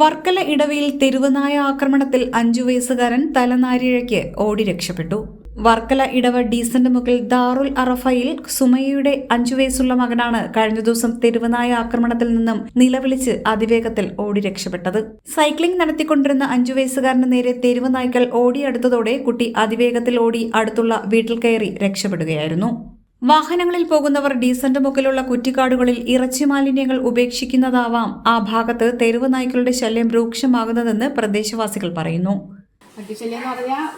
വർക്കല ഇടവയിൽ തെരുവനായ ആക്രമണത്തിൽ അഞ്ചു വയസ്സുകാരൻ തലനാരിഴയ്ക്ക് ഓടി രക്ഷപ്പെട്ടു. വർക്കല ഇടവ ഡീസന്റ് മുക്കിൽ ദാറുൽ അറഫയിൽ സുമയ്യയുടെ അഞ്ചു വയസ്സുള്ള മകനാണ് കഴിഞ്ഞ ദിവസം തെരുവനായ ആക്രമണത്തിൽ നിന്നും നിലവിളിച്ച് അതിവേഗത്തിൽ ഓടി രക്ഷപ്പെട്ടത്. സൈക്ലിംഗ് നടത്തിക്കൊണ്ടിരുന്ന അഞ്ചു വയസ്സുകാരന് നേരെ തെരുവ് നായ്ക്കൾ ഓടിയടുത്തതോടെ കുട്ടി അതിവേഗത്തിൽ ഓടി അടുത്തുള്ള വീട്ടിൽ കയറി രക്ഷപ്പെടുകയായിരുന്നു. വാഹനങ്ങളിൽ പോകുന്നവർ ഡീസന്റ് മുക്കിലുള്ള കുറ്റിക്കാടുകളിൽ ഇറച്ചി മാലിന്യങ്ങൾ ഉപേക്ഷിക്കുന്നതാവാം ആ ഭാഗത്ത് തെരുവ് നായ്ക്കളുടെ ശല്യം രൂക്ഷമാകുന്നതെന്ന് പ്രദേശവാസികൾ പറയുന്നു.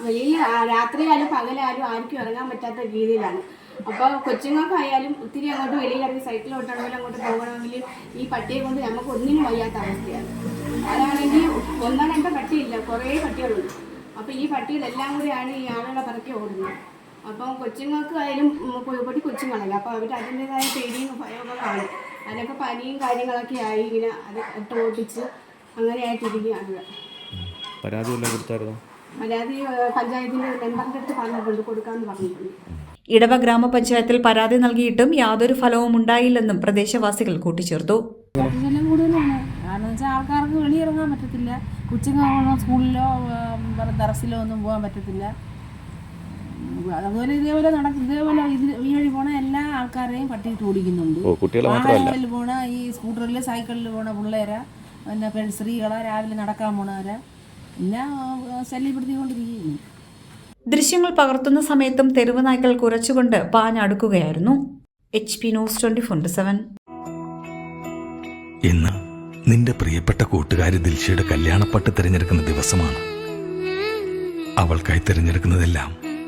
വെളിയിൽ രാത്രിയായാലും പകലായാലും ആർക്കും ഇറങ്ങാൻ പറ്റാത്ത രീതിയിലാണ്. അപ്പോൾ കൊച്ചുങ്ങൾക്കായാലും ഒത്തിരി അങ്ങോട്ട് വെളിയിൽ സൈക്കിൾ ഓട്ടണമെങ്കിൽ അങ്ങോട്ട് പോകണമെങ്കിൽ ഈ പട്ടിയെ കൊണ്ട് നമുക്ക് ഒന്നിനും വയ്യാത്ത അവസ്ഥയാണ്. അതാണെങ്കിൽ ഒന്നോ രണ്ടോ പട്ടിയില്ല കുറേ പട്ടികളുണ്ട്. അപ്പോൾ ഈ പട്ടികളെല്ലാം കൂടിയാണ് ഈ ആളുകളെ പറക്കി ഓടുന്നത്. അപ്പം കൊച്ചുങ്ങൾക്ക് ആയാലും പൊടി കൊച്ചുങ്ങളല്ല? അപ്പോൾ അവർ അതിന്റെതായ പേടിയും ഭയമൊക്കെ കാണും. അതിനൊക്കെ പനിയും കാര്യങ്ങളൊക്കെ ആയി ഇങ്ങനെ അത് ഇട്ട് ഓടിച്ച് അങ്ങനെയായിട്ടിരിക്കുകയാണ് പരാതി കൊടുത്തായിരുന്നോ? പരാതി ഏഹ്, പഞ്ചായത്തിന്റെ മെമ്പറിന്റെ അടുത്ത് പറഞ്ഞിട്ടുണ്ട്. കൊടുക്കാന്ന് പറഞ്ഞിട്ടുണ്ട്. ഇടവ ഗ്രാമപഞ്ചായത്തിൽ പരാതി നൽകിയിട്ടും യാതൊരു ഫലവും ഉണ്ടായില്ലെന്നും പ്രദേശവാസികൾ കൂട്ടിച്ചേർത്തു. പട്ടിശല്യം കൂടുതലാണ്. കാരണം വെച്ചാൽ ആൾക്കാർക്ക് വെളിയിറങ്ങാൻ പറ്റത്തില്ല. കൊച്ചുങ്ങൾ സ്കൂളിലോ ദറസിലോ ഒന്നും പോകാൻ പറ്റത്തില്ല. അതുപോലെ ഇതേപോലെ നടക്കും ഇതേപോലെ ഇത് ഈ വഴി പോണ എല്ലാ ആൾക്കാരെയും പട്ടിയിട്ട് ഓടിക്കുന്നുണ്ട്. ഓ കുട്ടികളെ മാത്രമല്ല. വാഹനങ്ങളിൽ പോണ ഈ സ്കൂട്ടറിൽ സൈക്കിളിൽ പോണ പിള്ളേരെ പിന്നെ പെൺ സ്ത്രീകളെ രാവിലെ നടക്കാൻ പോണവരെ എല്ലാം ആ, ശല്യപ്പെടുത്തിക്കൊണ്ടിരിക്കുകയാണ്. ദൃശ്യങ്ങൾ പകർത്തുന്ന സമയത്തും തെരുവ് നായ്ക്കൾ കുരച്ചുകൊണ്ട് പാഞ്ഞടുക്കുകയായിരുന്നു. H P news twenty four seven. ഇന്ന് നിന്റെ പ്രിയപ്പെട്ട കൂട്ടുകാരി ദിൽഷയുടെ കല്യാണപ്പട്ട് തിരഞ്ഞെടുക്കുന്ന ദിവസമാണ്. അവൾക്കായി തിരഞ്ഞെടുക്കുന്നതെല്ലാം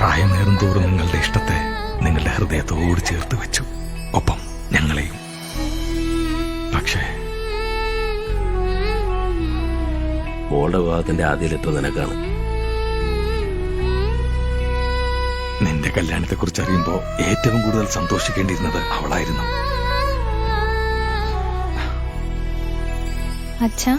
പ്രായമേറും തോറും നിങ്ങളുടെ ഇഷ്ടത്തെ നിങ്ങളുടെ ഹൃദയത്തോട് ചേർത്ത് വെച്ചു. ഒപ്പം ഞങ്ങളെയും. പക്ഷേ മോളുടെ വിവാഹത്തിന്റെ നിനക്കാണ്? നിന്റെ കല്യാണത്തെ കുറിച്ച് അറിയുമ്പോ ഏറ്റവും കൂടുതൽ സന്തോഷിക്കേണ്ടിയിരുന്നത് അവളായിരുന്നു. അച്ഛാ